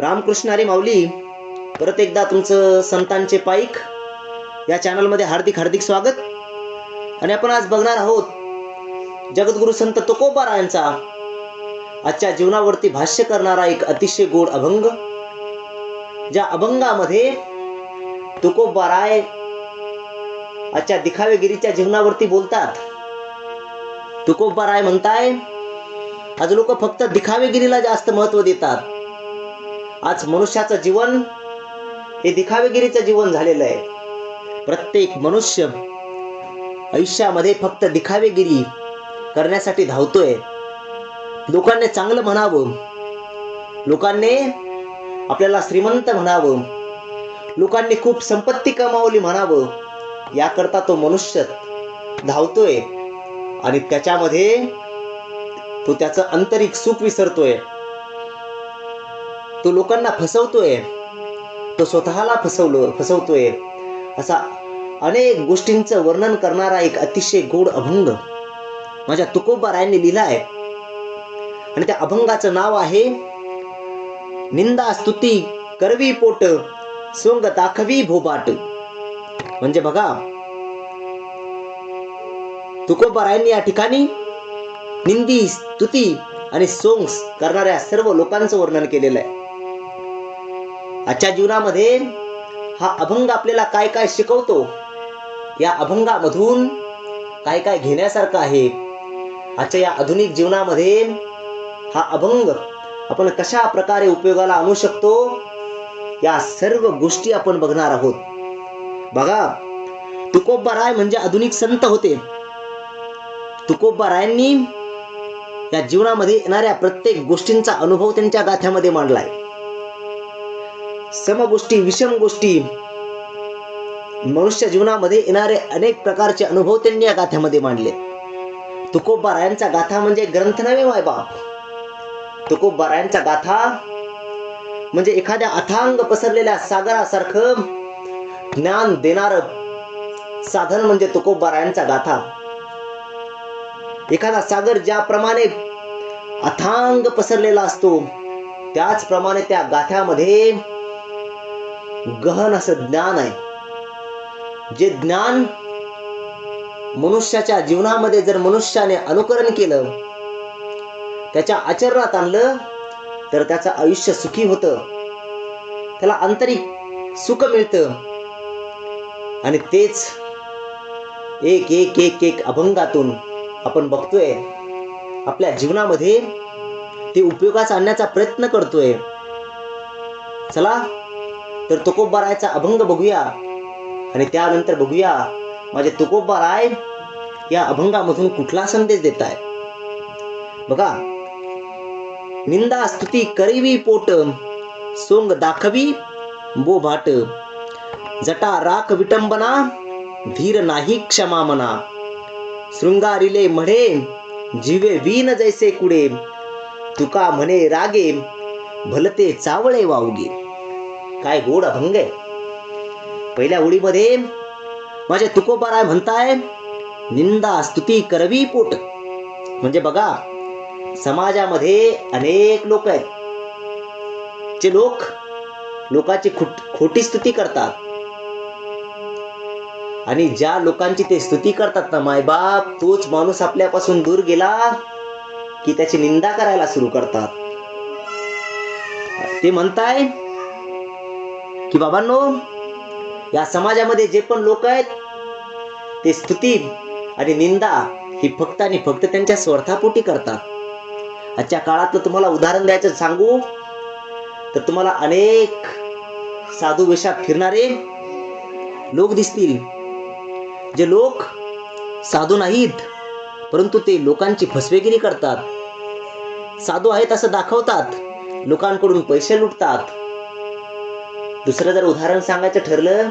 रामकृष्णारी माऊली परत एकदा तुमचं संतांचे पाईक या चॅनलमध्ये हार्दिक हार्दिक स्वागत. आणि आपण आज बघणार आहोत जगद्गुरु संत तुकोबारायांचा आजच्या जीवनावरती भाष्य करणारा एक अतिशय गोड अभंग ज्या अभंगामध्ये तुकोबाराय आजच्या दिखावेगिरीच्या जीवनावरती बोलतात. तुकोबाराय म्हणताय आज लोक फक्त दिखावेगिरीला जास्त महत्त्व देतात. आज मनुष्याचं जीवन हे दिखावेगिरीचं जीवन झालेलं आहे. प्रत्येक मनुष्य आयुष्यामध्ये फक्त दिखावेगिरी करण्यासाठी धावतोय. लोकांनी चांगलं म्हणावं. लोकांनी आपल्याला श्रीमंत म्हणावं. लोकांनी खूप संपत्ती कमावली म्हणावं. याकरता तो मनुष्य धावतोय आणि त्याच्यामध्ये तो त्याचं आंतरिक सुख विसरतोय. तो लोकांना फसवतोय. तो स्वतःला फसवलो फसवतोय. असा अनेक गोष्टींचं वर्णन करणारा एक अतिशय गोड अभंग. माझ्या तुकोबारायांनी आहे आणि त्या अभंगाचं नाव आहे निंदा स्तुती करवी पोट सोंग दाखवी भोबाट. म्हणजे बघा तुकोबारायांनी या ठिकाणी निंदी स्तुती आणि सोंग्स करणाऱ्या सर्व लोकांचं वर्णन केलेलं आहे. आजच्या जीवनामध्ये हा अभंग आपल्याला काय काय शिकवतो या अभंगामधून काय काय घेण्यासारखं आहे आजच्या या आधुनिक जीवनामध्ये हा अभंग आपण कशा प्रकारे उपयोगाला आणू शकतो या सर्व गोष्टी आपण बघणार आहोत. बघा तुकोबा राय म्हणजे आधुनिक संत होते. तुकोबा रायांनी या जीवनामध्ये येणाऱ्या प्रत्येक गोष्टींचा अनुभव त्यांच्या गाथ्यामध्ये मांडलाय. सम गोष्टी विषम गोष्टी. मनुष्य जीवनामध्ये येणारे अनेक प्रकारचे अनुभव त्यांनी या गाथ्यामध्ये मांडले. तुकोबा रायांचा गाथा म्हणजे ग्रंथ नव्हे माय बाप. तुकोबा रायांचा गाथा म्हणजे एखाद्या अथांग पसरलेल्या सागरासारखं ज्ञान देणार साधन म्हणजे तुकोबा रायांचा गाथा. एखादा सागर ज्याप्रमाणे अथांग पसरलेला असतो त्याचप्रमाणे त्या गाथ्यामध्ये गहन असं ज्ञान आहे. जे ज्ञान मनुष्याच्या जीवनामध्ये जर मनुष्याने अनुकरण केलं त्याच्या आचरणात आणलं तर त्याचं आयुष्य सुखी होतं. त्याला आंतरिक सुख मिळतं. आणि तेच एक एक एक एक अभंगातून आपण बघतोय आपल्या जीवनामध्ये ते उपयोगास आणण्याचा प्रयत्न करतोय. चला तर तुकोबा रायचा अभंग बघूया. आणि त्यानंतर बघूया माझे तुकोबा राय या अभंगामधून कुठला संदेश देत आहे बघा. निंदा स्तुती करीवी पोट सोंग दाखवी बो भाट. जटा राख विटंबना धीर नाही क्षमा मना. शृंगारिले म्हणे जीवे वीन जैसे कुडे. तुका म्हणे रागे भलते चावळे वावगे काय गोड अभंग आहे. पहिल्या ओळीमध्ये माझे तुकोबाराय म्हणताय निंदा स्तुती करवी पोट. म्हणजे बघा समाजामध्ये अनेक लोक आहेत. जे लोक लोकांची खोटी स्तुती करतात. आणि ज्या लोकांची ते स्तुती करतात ना मायबाप तोच माणूस आपल्यापासून दूर गेला की त्याची निंदा करायला सुरू करतात. ते म्हणताय की बाबांनो या समाजामध्ये जे पण लोक आहेत ते स्तुती आणि निंदा ही फक्त आणि फक्त त्यांच्या स्वार्थापोटी करतात. आजच्या काळातलं तुम्हाला उदाहरण द्यायचं सांगू तर तुम्हाला अनेक साधू वेशात फिरणारे लोक दिसतील. जे लोक साधू नाहीत परंतु ते लोकांची फसवेगिरी करतात. साधू आहेत असं दाखवतात लोकांकडून पैसे लुटतात. दुसरं जर उदाहरण सांगायचं ठरलं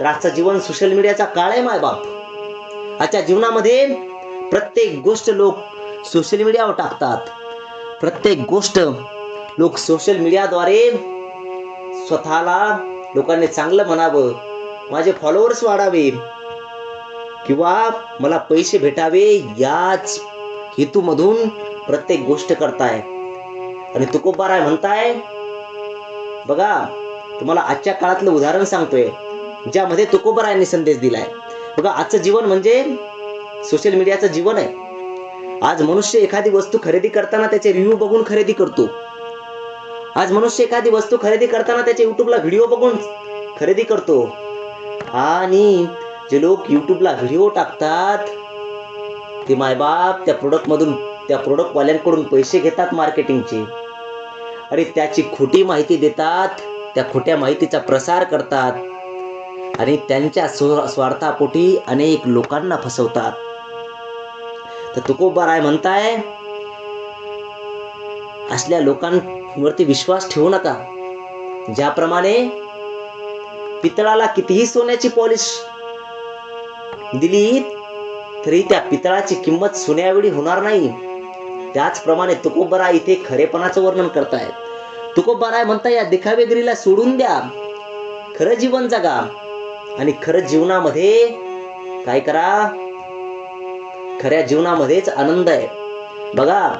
तर आजचं जीवन सोशल मीडियाचा काळ आहे माय बाप. आजच्या जीवनामध्ये प्रत्येक गोष्ट लोक सोशल मीडियावर टाकतात. प्रत्येक गोष्ट लोक सोशल मीडियाद्वारे स्वतःला लोकांनी चांगलं म्हणावं माझे फॉलोअर्स वाढावे किंवा मला पैसे भेटावे याच हेतूमधून प्रत्येक गोष्ट करताय. आणि तुकोबाराय म्हणताय बघा तुम्हाला आजच्या काळातलं उदाहरण सांगतोय ज्यामध्ये तुकोबरायांनी संदेश दिलाय. बघा आजचं जीवन म्हणजे सोशल मीडियाचं जीवन आहे. आज मनुष्य एखादी वस्तू खरेदी करताना त्याचे रिव्ह्यू बघून खरेदी करतो. आज मनुष्य एखादी वस्तू खरेदी करताना त्याचे युट्यूबला व्हिडिओ बघून खरेदी करतो. आणि जे लोक युट्यूबला व्हिडिओ टाकतात ते मायबाप त्या प्रोडक्ट मधून त्या प्रोडक्ट वाल्यांकडून पैसे घेतात मार्केटिंगचे आणि त्याची खोटी माहिती देतात. त्या खोट्या माहितीचा प्रसार करतात आणि त्यांच्या स्व- स्वार्थापोटी अनेक लोकांना फसवतात. तर तुकोबा राय म्हणताय असल्या लोकांवरती विश्वास ठेवू नका. ज्याप्रमाणे पितळाला कितीही सोन्याची पॉलिश दिली तरी त्या पितळाची किंमत सोन्यावेळी होणार नाही. त्याचप्रमाणे तुकोबरा इथे खरेपणाचं वर्णन करतायत. तुकोबाराय म्हणता या दिखावेगिरीला सोडून द्या. खरं जीवन जगा. आणि खरं जीवनामध्ये काय करा? खऱ्या जीवनामध्येच आनंद आहे. बघा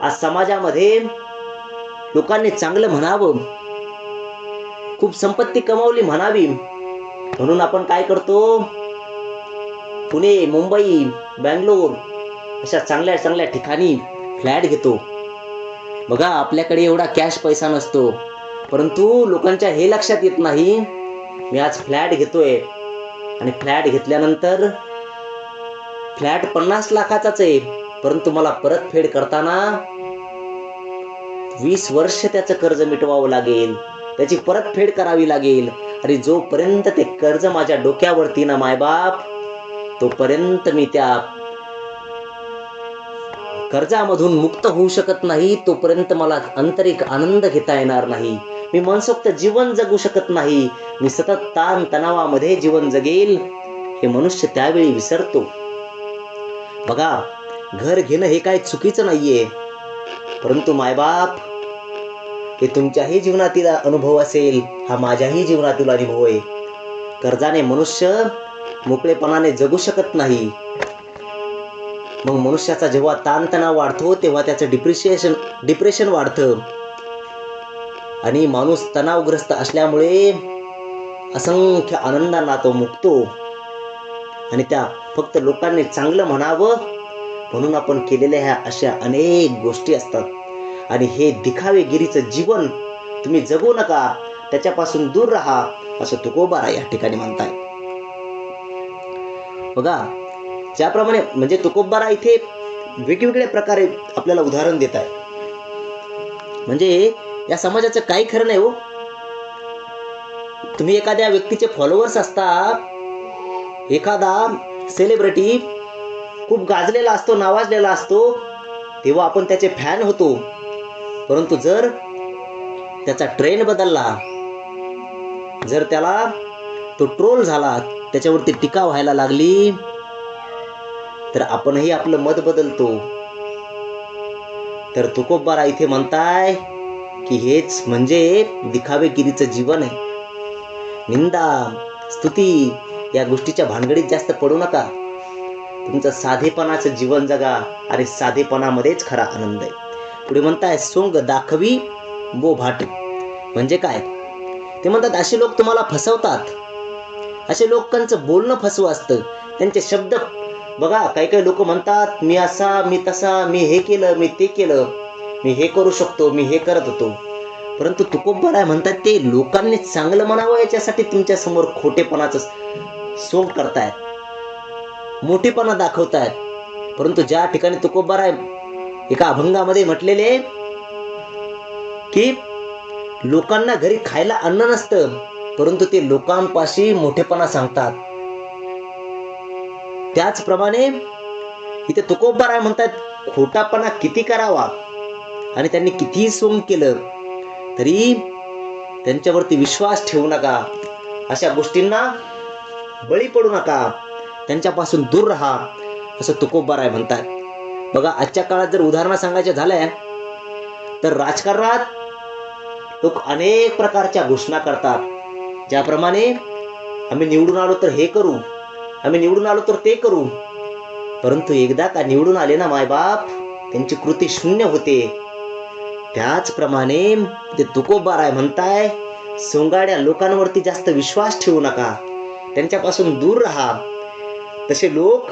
आज समाजामध्ये लोकांनी चांगलं म्हणावं. खूप संपत्ती कमावली म्हणावी. म्हणून आपण काय करतो? पुणे मुंबई बँगलोर अशा चांगल्या चांगल्या ठिकाणी फ्लॅट घेतो. बघा आपल्याकडे एवढा कॅश पैसा नसतो. परंतु लोकांच्या हे लक्षात येत नाही मी आज फ्लॅट घेतोय. आणि फ्लॅट घेतल्यानंतर फ्लॅट पन्नास लाखाचाच आहे. परंतु मला परतफेड करताना वीस वर्ष त्याचं कर्ज मिटवावं लागेल. त्याची परतफेड करावी लागेल. आणि जोपर्यंत ते कर्ज माझ्या डोक्यावरती ना मायबाप तोपर्यंत मी त्या कर्जामधून मुक्त होऊ शकत नाही तोपर्यंत मला आंतरिक आनंद घेता येणार नाही. मी मनसोक्त जीवन जगू शकत नाही. मी सतत ताण तणावामध्ये जीवन जगेल हे मनुष्य त्यावेळी विसरतो. बघा घर घेणं हे काय चुकीचं नाहीये. परंतु मायबाप हे तुमच्याही जीवनातील अनुभव असेल हा माझ्याही जीवनातील अनुभव आहे. कर्जाने मनुष्य मोकळेपणाने जगू शकत नाही. मग मनुष्याचा जेव्हा ताणतणाव वाढतो तेव्हा त्याचं डिप्रिशिएशन डिप्रेशन वाढतं. आणि माणूस तणावग्रस्त असल्यामुळे असंख्य आनंदांना तो मुकतो. आणि त्या फक्त लोकांनी चांगलं म्हणावं म्हणून आपण केलेल्या ह्या अशा अनेक गोष्टी असतात. आणि हे दिखावेगिरीचं जीवन तुम्ही जगू नका त्याच्यापासून दूर राहा असं तुकोबारा या ठिकाणी म्हणताय बघा ज्याप्रमाणे म्हणजे तुकोबारा इथे वेगवेगळ्या प्रकारे आपल्याला उदाहरण देत आहे. म्हणजे या समाजाचं काही खरं नाही हो. तुम्ही एखाद्या व्यक्तीचे फॉलोअर्स असता एखादा सेलिब्रिटी खूप गाजलेला असतो नावाजलेला असतो तेव्हा आपण त्याचे फॅन होतो. परंतु जर त्याचा ट्रेंड बदलला जर त्याला तो ट्रोल झाला त्याच्यावरती टीका व्हायला लागली तर आपणही आपलं मत बदलतो. तर तुकोबारा इथे म्हणताय की हेच म्हणजे दिखावेगिरीचं जीवन आहे. निंदा स्तुती या गोष्टीच्या भानगडीत जास्त पडू नका. तुमचं साधेपणाचं जीवन जगा आणि साधेपणामध्येच खरा आनंद आहे. पुढे म्हणताय सोंग दाखवी बो भाट. म्हणजे काय? ते म्हणतात असे लोक तुम्हाला फसवतात. असे लोकांचं बोलणं फसवं असतं. त्यांचे शब्द बघा काही काही लोक म्हणतात मी असा मी तसा मी हे केलं मी ते केलं मी हे करू शकतो मी हे करत होतो. परंतु तुकोबर आहे म्हणतात ते लोकांनी चांगलं म्हणावं याच्यासाठी तुमच्यासमोर खोटेपणाचं सोंग करतायत मोठेपणा दाखवतायत. परंतु ज्या ठिकाणी तुकोबार आहे एका अभंगामध्ये म्हटलेले की लोकांना घरी खायला अन्न नसतं परंतु ते लोकांपाशी मोठेपणा सांगतात. त्याचप्रमाणे इथे तुकोबा राय म्हणतात खोटापणा किती करावा? आणि त्यांनी कितीही सोंग केलं? तरी त्यांच्यावरती विश्वास ठेवू नका. अशा गोष्टींना बळी पडू नका. त्यांच्यापासून दूर राहा असं तुकोबा राय म्हणतात. बघा आजच्या काळात जर उदाहरणं सांगायच्या झाल्या तर राजकारणात लोक अनेक प्रकारच्या घोषणा करतात. ज्याप्रमाणे आम्ही निवडून आलो तर हे करू. आम्ही निवडून आलो तर ते करू परंतु एकदा का निवडून आले ना मायबाप त्यांची कृती शून्य होते. त्याचप्रमाणे ते तुकोबाराय म्हणताय सोंगाड्या लोकांवरती जास्त विश्वास ठेवू नका. त्यांच्यापासून दूर राहा. तसे लोक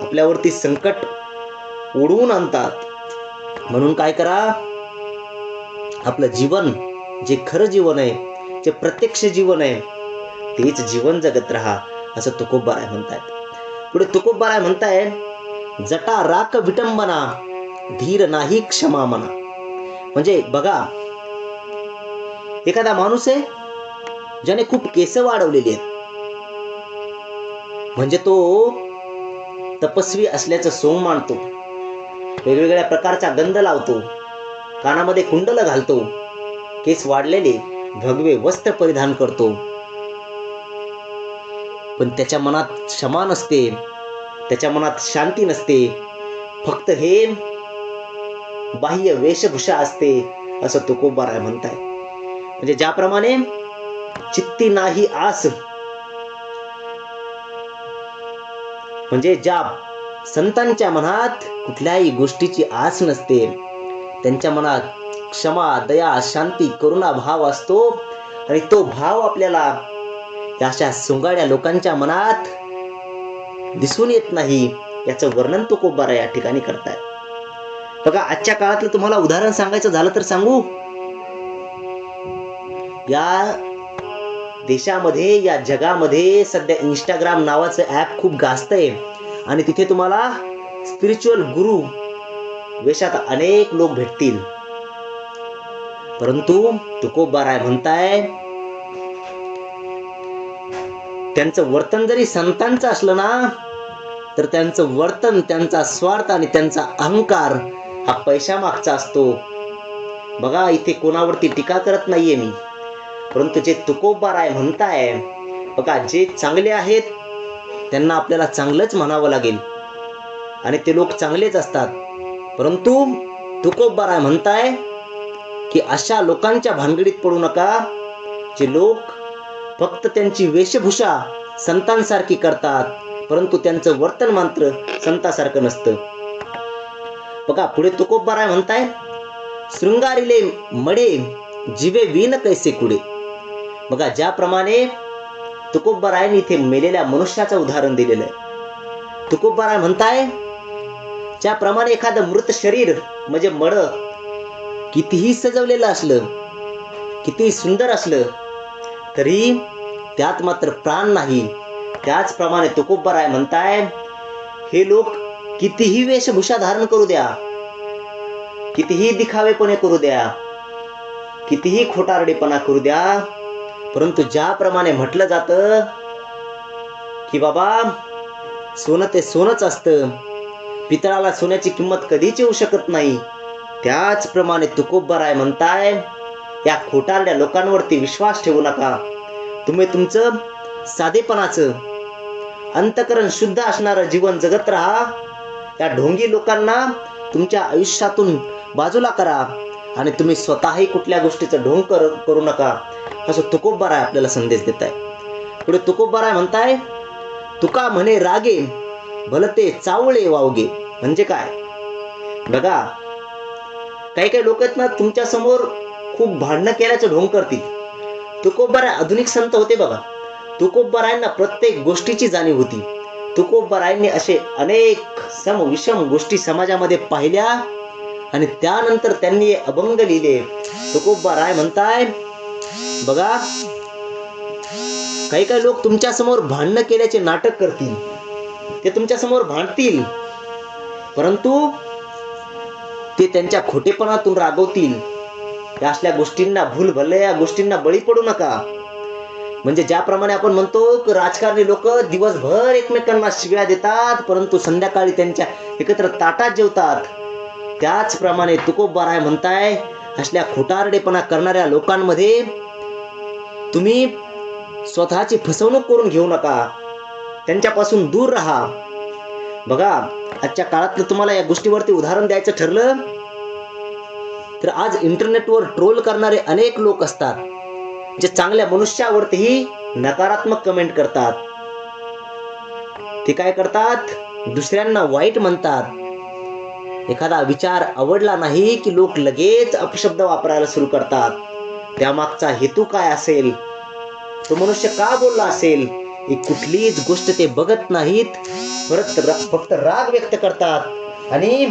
आपल्यावरती संकट ओढवून आणतात. म्हणून काय करा? आपलं जीवन जे खरं जीवन आहे जे प्रत्यक्ष जीवन आहे तेच जीवन जगत राहा. असं तुकोबाराय म्हणतायत. पुढे तुकोबाराय म्हणताय जटा राक विटंबना धीर नाही क्षमा मना. म्हणजे बघा एखादा माणूस आहे ज्याने खूप केस वाढवलेली आहेत. म्हणजे तो तपस्वी असल्याचं सोंग मानतो वेगवेगळ्या प्रकारचा गंध लावतो. कानामध्ये कुंडल घालतो. केस वाढलेले भगवे वस्त्र परिधान करतो. पण त्याच्या मनात क्षमा नसते. त्याच्या मनात शांती नसते. फक्त हे बाह्य वेशभूषा असते असं तुकोबाराय म्हणताय. म्हणजे ज्याप्रमाणे चित्ती नाही आस म्हणजे ज्या संतांच्या मनात कुठल्याही गोष्टीची आस नसते त्यांच्या मनात क्षमा दया शांती करुणा भाव असतो आणि तो भाव आपल्याला अशा सोंगाड्या लोकांच्या मनात दिसून येत नाही. याचं वर्णन तो कोबारा या ठिकाणी करताय. बघा आजच्या काळातलं तुम्हाला उदाहरण सांगायचं झालं तर सांगू? या देशामध्ये या जगामध्ये सध्या इंस्टाग्राम नावाचं ऍप खूप गाजतंय आणि तिथे तुम्हाला स्पिरिच्युअल गुरु वेशात अनेक लोक भेटतील. परंतु तुकोबाराय म्हणताय त्यांचं वर्तन जरी संतांचं असलं ना तर त्यांचं वर्तन त्यांचा स्वार्थ आणि त्यांचा अहंकार हा पैशा मागचा असतो. बघा इथे कोणावरती टीका करत नाहीये मी. परंतु जे तुकोबाराय म्हणताय बघा जे चांगले आहेत त्यांना आपल्याला चांगलंच म्हणावं लागेल. आणि ते लोक चांगलेच असतात. परंतु तुकोबाराय म्हणताय की अशा लोकांच्या भानगडीत पडू नका जे लोक फक्त त्यांची वेशभूषा संतांसारखी करतात परंतु त्यांचं वर्तन मात्र संतासारखं नसतं. बघा पुढे तुकोबाराय म्हणताय शृंगारिले मडे जिवे विन कैसे कुडे? बघा ज्याप्रमाणे तुकोबारायने इथे मेलेल्या मनुष्याचं उदाहरण दिलेलं आहे. तुकोबाराय म्हणताय ज्याप्रमाणे एखादं मृत शरीर म्हणजे मड कितीही सजवलेलं असलं कितीही सुंदर असलं तरी त्यात मात्र प्राण नाही. त्याचप्रमाणे तुकोबराय म्हणताय हे लोक कितीही वेशभूषा धारण करू द्या कितीही दिखावेपणे करू द्या कितीही खोटारडेपणा करू द्या परंतु ज्याप्रमाणे म्हटलं जातं की बाबा सोनं ते सोनंच असतं. पितळाला सोन्याची किंमत कधीच येऊ शकत नाही. त्याचप्रमाणे आहे म्हणताय या खोटारड्या लोकांवरती विश्वास ठेवू नका. तुम्ही तुमचं साधेपणाचं अंतकरण शुद्ध असणारं जीवन जगत राहा. या ढोंगी लोकांना तुमच्या आयुष्यातून बाजूला करा आणि तुम्ही स्वतःही कुठल्या गोष्टीचं ढोंग कर करू नका. असं तुकोबाराय आपल्याला संदेश देत आहे पुढे तुकोबाराय म्हणताय तुका म्हणे रागे भलते चावळे वावगे. म्हणजे काय? बघा काही काही लोक आहेत ना तुमच्यासमोर खूप भांडणं केल्याचं ढोंग करतील. तुकोबराय आधुनिक संत होते बघा. तुकोबरायांना प्रत्येक गोष्टीची जाणीव होती. तुकोबरायांनी असे अनेक सम विषम गोष्टी समाजामध्ये पाहिल्या आणि त्यानंतर त्यांनी अभंग लिहिले. तुकोबराय म्हणताय बघा काही काही लोक तुमच्यासमोर भांडणं केल्याचे नाटक करतील. ते तुमच्यासमोर भांडतील. परंतु ते त्यांच्या खोटेपणातून रागवतील. या असल्या गोष्टींना भूल भले या गोष्टींना बळी पडू नका. म्हणजे ज्याप्रमाणे आपण म्हणतो की राजकारणी लोक दिवसभर एकमेकांना शिव्या देतात परंतु संध्याकाळी त्यांच्या एकत्र ताटात जेवतात. त्याचप्रमाणे तुकोबाराय म्हणताय असल्या खोटारडेपणा करणाऱ्या लोकांमध्ये तुम्ही स्वतःची फसवणूक करून घेऊ नका. त्यांच्यापासून दूर राहा. बघा आजच्या काळातलं तुम्हाला या गोष्टीवरती उदाहरण द्यायचं ठरलं तर आज इंटरनेटवर ट्रोल करणारे अनेक लोक असतात जे चांगल्या मनुष्यावरतीही नकारात्मक कमेंट करतात. ते काय करतात? दुसऱ्यांना वाईट म्हणतात. एखादा विचार आवडला नाही की लोक लगेच अपशब्द वापरायला सुरू करतात. त्यामागचा हेतू काय असेल? तो मनुष्य का बोलला असेल? ही कुठलीच गोष्ट ते बघत नाहीत. परत रा- फक्त राग व्यक्त करतात. आणि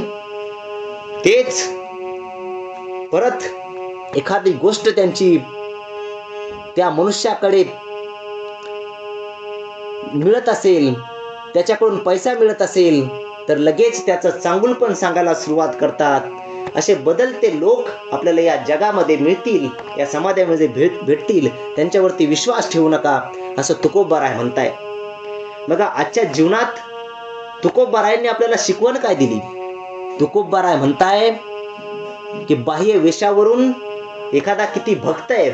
तेच परत एखादी गोष्ट त्यांची त्या मनुष्याकडे मिळत असेल त्याच्याकडून पैसा मिळत असेल तर लगेच त्याचं चांगुलपण सांगायला सुरुवात करतात. असे बदलते लोक आपल्याला या जगामध्ये मिळतील या समाजामध्ये भेट भेटतील. त्यांच्यावरती विश्वास ठेवू नका असं तुकोबाराय म्हणताय. बघा आजच्या जीवनात तुकोबारायांनी आपल्याला शिकवण काय दिली? तुकोबाराय म्हणताय की बाह्य वेशावरून एखादा किती भक्त आहे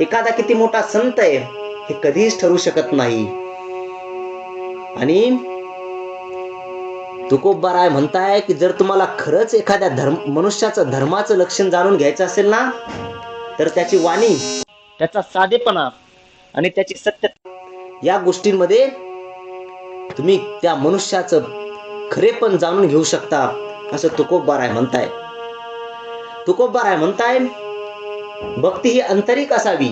एखादा किती मोठा संत आहे हे कधीच ठरू शकत नाही. आणि तुकोबाराय म्हणताय की जर तुम्हाला खरंच एखाद्या धर्म मनुष्याचं धर्माचं लक्षण जाणून घ्यायचं असेल ना तर त्याची वाणी त्याचा साधेपणा आणि त्याची सत्य या गोष्टींमध्ये तुम्ही त्या मनुष्याचं खरेपण जाणून घेऊ शकता असं तुकोबाराय म्हणताय. तुकोबाराय म्हणताय भक्ती ही आंतरिक असावी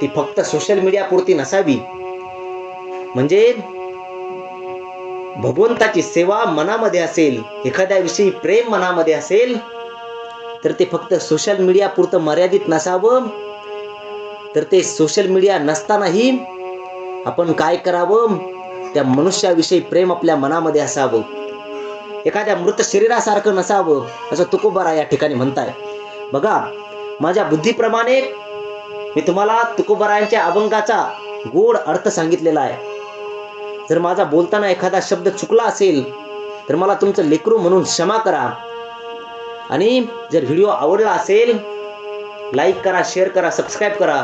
ती फक्त सोशल मीडिया पुरती नसावी. म्हणजे भगवंताची सेवा मनामध्ये असेल एखाद्याविषयी प्रेम मनामध्ये असेल तर ते फक्त सोशल मीडिया पुरतं मर्यादित नसावं. तर ते सोशल मीडिया नसतानाही आपण काय करावं? त्या मनुष्याविषयी प्रेम आपल्या मनामध्ये असावं. एखाद्या मृत शरीरासारखं नसावं असं तुकोबारा या ठिकाणी म्हणताय. बघा माझ्या बुद्धीप्रमाणे मी तुम्हाला तुकोबारायांच्या अभंगाचा गोड अर्थ सांगितलेला आहे. जर माझा बोलताना एखादा शब्द चुकला असेल तर मला तुमचं लेकरू म्हणून क्षमा करा. आणि जर व्हिडिओ आवडला असेल लाईक करा शेअर करा सबस्क्राईब करा.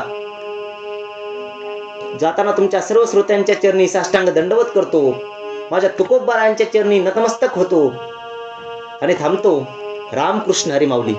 जाताना तुमच्या सर्व श्रोत्यांच्या चरणी साष्टांग दंडवत करतो. माझ्या तुकोबारायांच्या चरणी नतमस्तक होतो. आणि थांबतो. रामकृष्ण हरी माऊली.